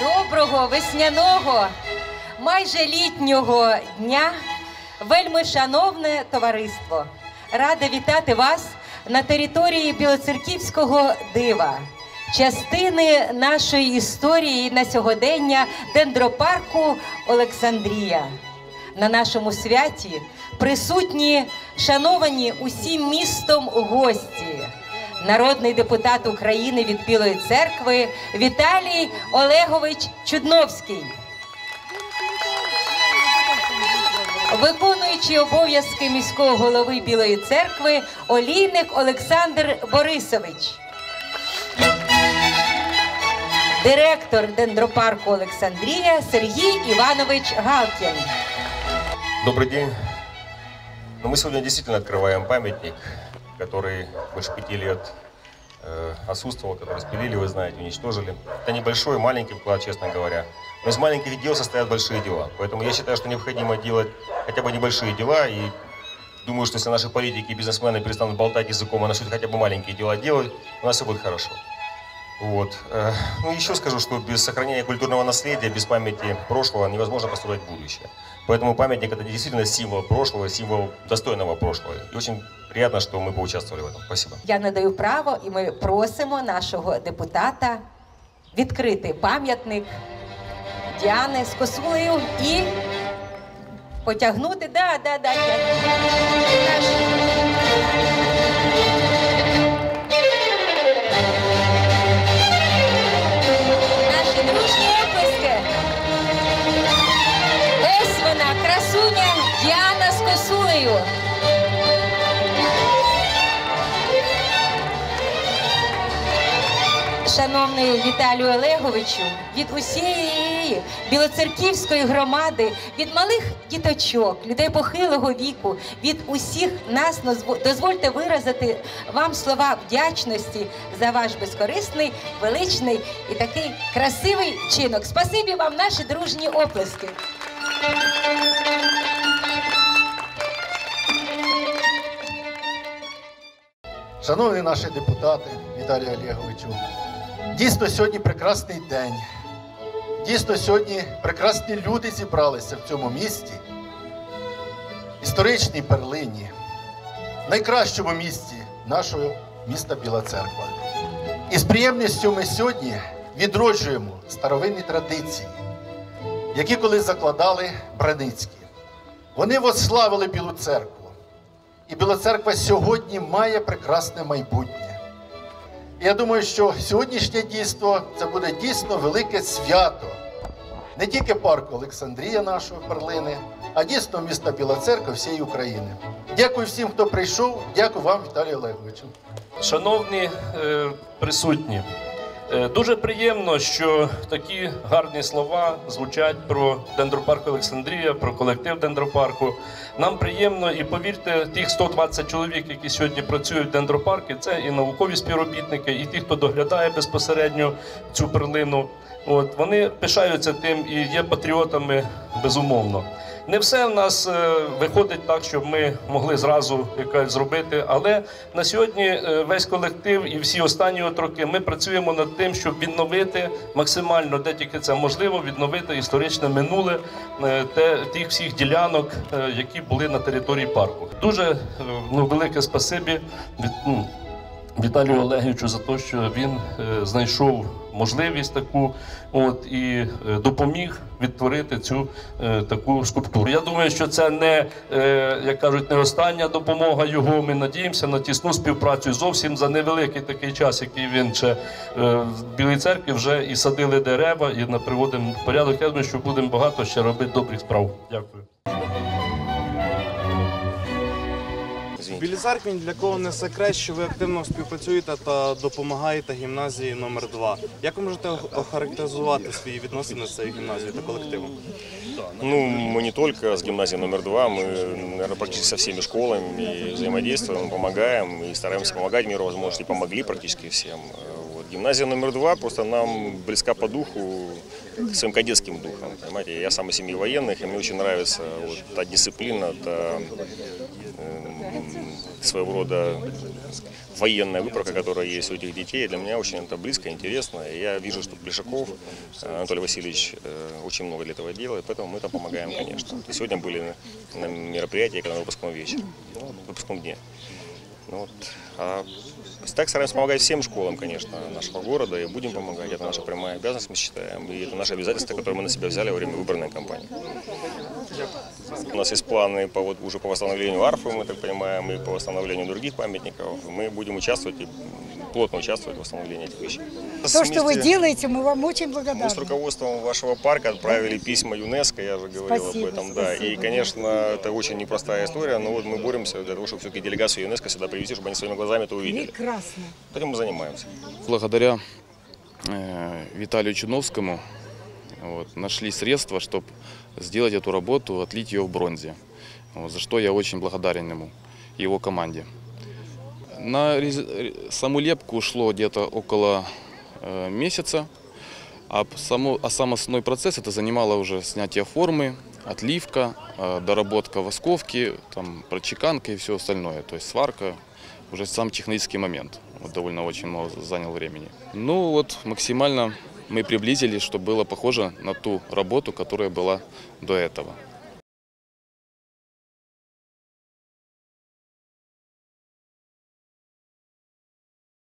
Доброго весняного, майже літнього дня, вельми шановне товариство. Рада вітати вас на території Білоцерківського дива, частини нашої історії на сьогодення дендропарку Олександрія. На нашому святі присутні шановані усім містом гості Народний депутат України від Білої церкви Віталій Олегович Чудновський. Виконуючий обов'язки міського голови Білої церкви Олійник Олександр Борисович. Директор дендропарку Олександрія Сергій Іванович Галкін. Добрый день. Ну, мы сегодня действительно открываем памятник, который больше пяти лет э, отсутствовал, который спилили, вы знаете, уничтожили. Это небольшой, маленький вклад, честно говоря. Но из маленьких дел состоят большие дела. Поэтому я считаю, что необходимо делать хотя бы небольшие дела. И думаю, что если наши политики и бизнесмены перестанут болтать языком, а начнут хотя бы маленькие дела делать, у нас все будет хорошо. Вот. Э, Ну, еще скажу, что без сохранения культурного наследия, без памяти прошлого невозможно построить будущее. Поэтому памятник это действительно символ прошлого, символ достойного прошлого. И очень приятно, что мы поучаствовали в этом. Спасибо. Я надаю право, і ми просимо нашого депутата відкрити пам'ятник Діани з косулею і потягнути. Да, да, да, я- Шановний Віталію Олеговичу, від усієї білоцерківської громади, від малих діточок, людей похилого віку, від усіх нас дозвольте виразити вам слова вдячності за ваш безкорисний, величний і такий красивий вчинок. Спасибі вам, наші дружні оплески. Шановні наші депутати, Віталію Олеговичу, дійсно сьогодні прекрасний день. Дійсно, сьогодні прекрасні люди зібралися в цьому місті, історичній перлині, найкращому місті нашого міста Біла Церква. І з приємністю ми сьогодні відроджуємо старовинні традиції, які колись закладали Браницькі. Вони вославили Білу церкву. І Біла церква сьогодні має прекрасне майбутнє. Я думаю, що сьогоднішнє дійство це буде дійсно велике свято. Не тільки парку Олександрія нашої перлини, а дійсно міста Біла Церква всієї України. Дякую всім, хто прийшов. Дякую вам, Віталію Олеговичу. Шановні е, присутні, дуже приємно, що такі гарні слова звучать про дендропарк Олександрія, про колектив дендропарку. Нам приємно і повірте, тих 120 чоловік, які сьогодні працюють в дендропарку, це і наукові співробітники, і ті, хто доглядає безпосередньо цю перлину. От вони пишаються тим і є патріотами безумовно. Не все в нас е, виходить так, щоб ми могли зразу якось зробити. Але на сьогодні е, весь колектив і всі останні от роки ми працюємо над тим, щоб відновити максимально, де тільки це можливо, відновити історичне минуле е, те, тих всіх ділянок, які були на території парку. Дуже ну, велике спасибі від. Віталію Олеговичу за те, що він е, знайшов можливість таку, от і е, допоміг відтворити цю е, таку скульптуру. Я думаю, що це не як кажуть, не остання допомога його. Ми надіємося на тісну співпрацю. Зовсім за невеликий такий час, який він ще в Білій церкві вже і садили дерева, і на приводимо порядок. Я думаю, що будемо багато ще робити добрих справ. Дякую. В Извините. Білій церкві ні для кого не секрет, що ви активно співпрацюєте та допомагаєте гімназії номер 2 Як ви можете охарактеризувати свої відносини з цією гімназією та колективом? Ну, мы не только с гимназией номер два, мы, наверное, практически со всеми школами и взаимодействуем, помогаем и стараемся помогать в меру возможности. Помогли практически всем. Э, Вот. Гимназия номер два просто нам близка по духу своим кадетским духом. Понимаете, я сам из семьи военных, и мне очень нравится вот та дисциплина, та, эм, своего рода военная выправка, которая есть у этих детей. Для меня очень это близко, интересно. Я вижу, что Плешаков э, Анатолий Васильевич э, очень много для этого делает, поэтому мы там помогаем, конечно. И сегодня были на, мероприятии, когда на выпускном вечере, выпускном дне. Ну, вот. А так стараемся помогать всем школам, конечно, нашего города, и будем помогать. Это наша прямая обязанность, мы считаем, и это наше обязательство, которое мы на себя взяли во время выборной кампании. У нас есть планы по, вот, уже по восстановлению арфы, мы так понимаем, и по восстановлению других памятников. Мы будем участвовать и плотно участвовать в восстановлении этих вещей. То, что вы Вместе- делаете, мы вам очень мы с благодарны. руководством вашего парка отправили письма ЮНЕСКО, я же говорил Спасибо, об этом, да. И, спасибо. конечно, это очень непростая история, но вот мы боремся для того, чтобы все-таки делегацию ЮНЕСКо сюда привести, чтобы они своими глазами это увидели. Прекрасно. Этим мы занимаемся. Благодаря э, Виталию Чуновскому вот, нашли средства, чтобы сделать эту работу, отлить ее в бронзе. За что я очень благодарен ему и его команде. На саму лепку ушло где-то около э, месяца, а, само, а сам основной процесс это занимало уже снятие формы, отливка, э, доработка восковки, там, прочеканка и все остальное, то есть сварка, уже сам технический момент. Вот довольно очень много занял времени. Ну вот максимально мы приблизились, чтобы было похоже на ту работу, которая была до этого.